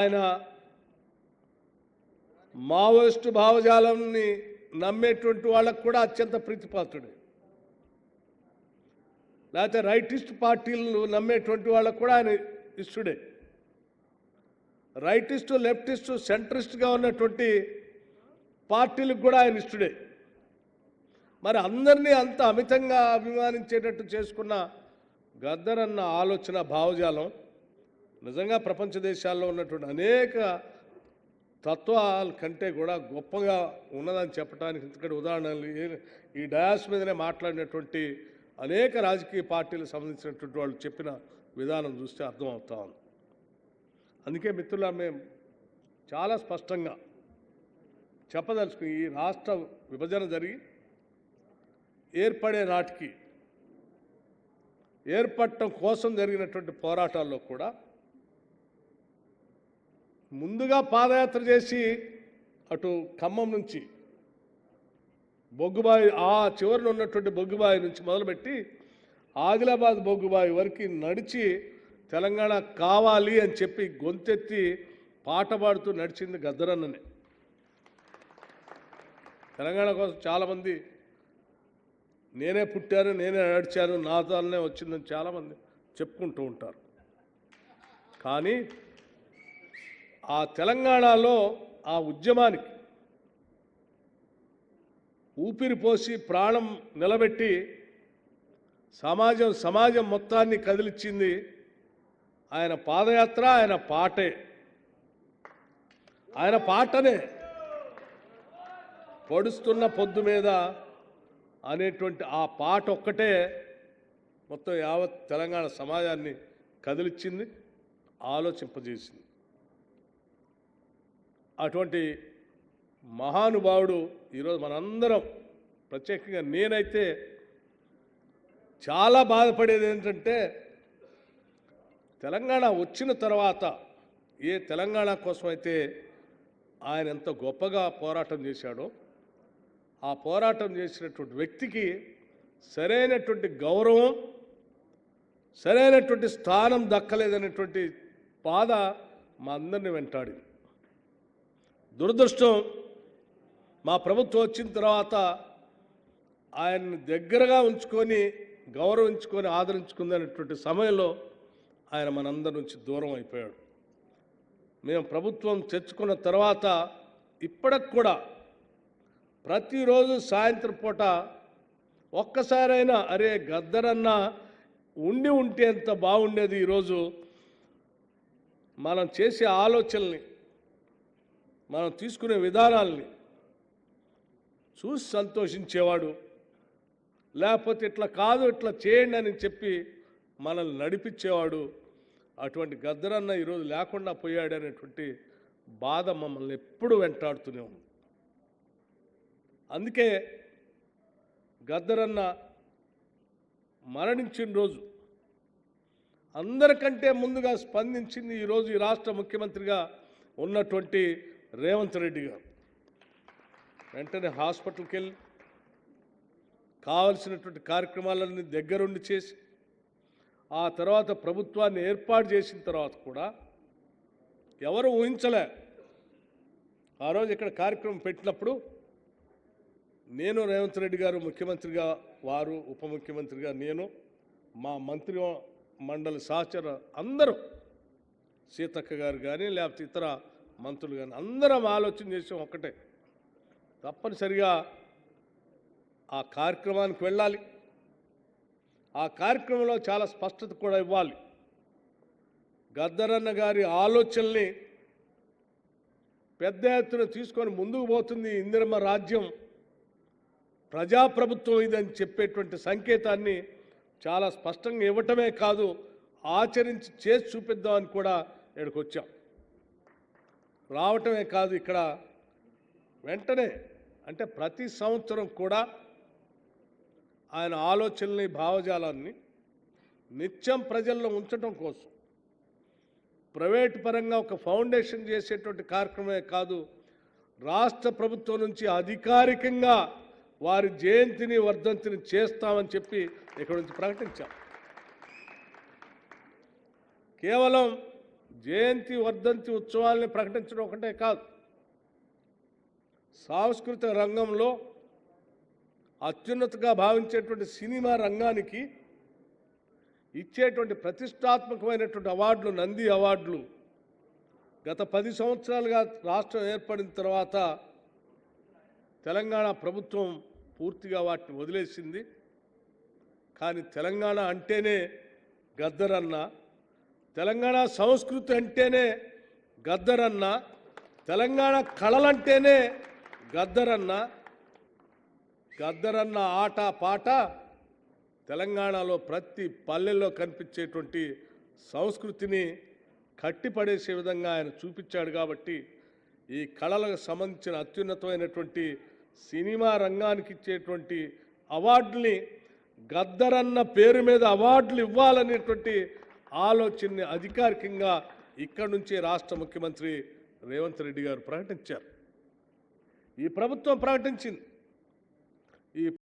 ఆయన మావోయిస్టు భావజాలాన్ని నమ్మేటువంటి వాళ్ళకు కూడా అత్యంత ప్రీతిపాత్రుడు. లేకపోతే రైటిస్ట్ పార్టీలను నమ్మేటువంటి వాళ్ళకు కూడా ఆయన ఇష్టడే. రైటిస్టు లెఫ్టిస్టు సెంట్రిస్ట్గా ఉన్నటువంటి పార్టీలకు కూడా ఆయన ఇష్టడే. మరి అందరినీ అంత అమితంగా అభిమానించేటట్టు చేసుకున్న గద్దరన్న ఆలోచన భావజాలం నిజంగా ప్రపంచ దేశాల్లో ఉన్నటువంటి అనేక తత్వాల కంటే కూడా గొప్పగా ఉన్నదని చెప్పడానికి ఇక్కడ ఉదాహరణలు ఈ- ఈ డయాస్ మీదనే మాట్లాడినటువంటి అనేక రాజకీయ పార్టీలకు సంబంధించినటువంటి వాళ్ళు చెప్పిన విధానం చూస్తే అర్థమవుతా ఉంది. అందుకే మిత్రుల మేము చాలా స్పష్టంగా చెప్పదలుచుకుని ఈ రాష్ట్ర విభజన జరిగి ఏర్పడే నాటికి ఏర్పడటం కోసం జరిగినటువంటి పోరాటాల్లో కూడా ముందుగా పాదయాత్ర చేసి అటు ఖమ్మం నుంచి బొగ్గుబాయి ఆ చివరిన ఉన్నటువంటి బొగ్గుబాయి నుంచి మొదలుపెట్టి ఆదిలాబాద్ బొగ్గుబాయి వరకు నడిచి తెలంగాణ కావాలి అని చెప్పి గొంతెత్తి పాట పాడుతూ నడిచింది గద్దరన్ననే. తెలంగాణ కోసం చాలామంది నేనే పుట్టాను నేనే నడిచాను నా వచ్చిందని చాలామంది చెప్పుకుంటూ ఉంటారు. కానీ ఆ తెలంగాణలో ఆ ఉద్యమానికి ఊపిరి పోసి ప్రాణం నిలబెట్టి సమాజం సమాజం మొత్తాన్ని కదిలిచ్చింది ఆయన పాదయాత్ర ఆయన పాటే. ఆయన పాటనే పొడుస్తున్న పొద్దు మీద అనేటువంటి ఆ పాట ఒక్కటే మొత్తం యావత్ తెలంగాణ సమాజాన్ని కదిలిచ్చింది ఆలోచింపజేసింది. అటువంటి మహానుభావుడు ఈరోజు మనందరం ప్రత్యేకంగా నేనైతే చాలా బాధపడేది ఏంటంటే తెలంగాణ వచ్చిన తర్వాత ఏ తెలంగాణ కోసం అయితే ఆయన ఎంత గొప్పగా పోరాటం చేశాడో ఆ పోరాటం చేసినటువంటి వ్యక్తికి సరైనటువంటి గౌరవం సరైనటువంటి స్థానం దక్కలేదనేటువంటి బాధ మా అందరిని వెంటాడింది. దురదృష్టం మా ప్రభుత్వం వచ్చిన తర్వాత ఆయన్ని దగ్గరగా ఉంచుకొని గౌరవించుకొని ఆదరించుకుందనేటువంటి సమయంలో ఆయన మనందరి నుంచి దూరం అయిపోయాడు. మేము ప్రభుత్వం తెచ్చుకున్న తర్వాత ఇప్పటికి కూడా ప్రతిరోజు సాయంత్రం పూట ఒక్కసారైనా అరే గద్దరన్న ఉండి ఉంటే ఎంత బాగుండేది ఈరోజు మనం చేసే ఆలోచనల్ని మనం తీసుకునే విధానాల్ని చూసి సంతోషించేవాడు. లేకపోతే ఇట్లా కాదు ఇట్లా చేయండి అని చెప్పి మనల్ని నడిపించేవాడు. అటువంటి గద్దరన్న ఈరోజు లేకుండా పోయాడు అనేటువంటి బాధ మమ్మల్ని ఎప్పుడు వెంటాడుతూనే ఉంది. అందుకే గద్దరన్న మరణించిన రోజు అందరికంటే ముందుగా స్పందించింది ఈరోజు ఈ రాష్ట్ర ముఖ్యమంత్రిగా ఉన్నటువంటి రేవంత్ రెడ్డి గారు. వెంటనే హాస్పిటల్కి వెళ్ళి కావలసినటువంటి కార్యక్రమాలన్నీ దగ్గరుండి చేసి ఆ తర్వాత ప్రభుత్వాన్ని ఏర్పాటు చేసిన తర్వాత కూడా ఎవరు ఊహించలే. ఆ రోజు ఇక్కడ కార్యక్రమం పెట్టినప్పుడు నేను రేవంత్ రెడ్డి గారు ముఖ్యమంత్రిగా వారు ఉప ముఖ్యమంత్రిగా నేను మా మంత్రి మండలి సహచర అందరూ సీతక్క గారు కానీ లేకపోతే ఇతర మంత్రులు కానీ అందరం ఆలోచన చేసాం ఒక్కటే. తప్పనిసరిగా ఆ కార్యక్రమానికి వెళ్ళాలి. ఆ కార్యక్రమంలో చాలా స్పష్టత కూడా ఇవ్వాలి. గద్దరన్న గారి ఆలోచనల్ని పెద్ద ఎత్తున తీసుకొని ముందుకు పోతుంది ఇందిరమ్మ రాజ్యం. ప్రజాప్రభుత్వం ఇదని చెప్పేటువంటి సంకేతాన్ని చాలా స్పష్టంగా ఇవ్వటమే కాదు ఆచరించి చేసి చూపిద్దామని కూడా ఇక్కడికి వచ్చాం. రావటమే కాదు ఇక్కడ వెంటనే అంటే ప్రతి సంవత్సరం కూడా ఆయన ఆలోచనల్ని భావజాలాన్ని నిత్యం ప్రజల్లో ఉంచటం కోసం. ప్రైవేట్ పరంగా ఒక ఫౌండేషన్ చేసేటువంటి కార్యక్రమమే కాదు రాష్ట్ర ప్రభుత్వం నుంచి అధికారికంగా వారి జయంతిని వర్ధంతిని చేస్తామని చెప్పి ఇక్కడ నుంచి ప్రకటించాం. కేవలం జయంతి వర్ధంతి ఉత్సవాల్ని ప్రకటించడం ఒకటే కాదు. సాంస్కృతిక రంగంలో అత్యున్నతగా భావించేటువంటి సినిమా రంగానికి ఇచ్చేటువంటి ప్రతిష్టాత్మకమైనటువంటి అవార్డులు నంది అవార్డులు గత పది సంవత్సరాలుగా రాష్ట్రం ఏర్పడిన తర్వాత తెలంగాణ ప్రభుత్వం పూర్తిగా వాటిని వదిలేసింది. కానీ తెలంగాణ అంటేనే గద్దరన్నా తెలంగాణ సంస్కృతి అంటేనే గద్దరన్న తెలంగాణ కళలంటేనే గద్దరన్న గద్దరన్న ఆట పాట తెలంగాణలో ప్రతి పల్లెల్లో కనిపించేటువంటి సంస్కృతిని కట్టిపడేసే విధంగా ఆయన చూపించాడు కాబట్టి ఈ కళలకు సంబంధించిన అత్యున్నతమైనటువంటి సినిమా రంగానికి ఇచ్చేటువంటి అవార్డుని గద్దరన్న పేరు మీద అవార్డులు ఇవ్వాలనేటువంటి ఆలోచనని అధికారికంగా ఇక్కడి నుంచి రాష్ట్ర ముఖ్యమంత్రి రేవంత్ రెడ్డి గారు ప్రకటించారు. ఈ ప్రభుత్వం ప్రకటించింది. ఈ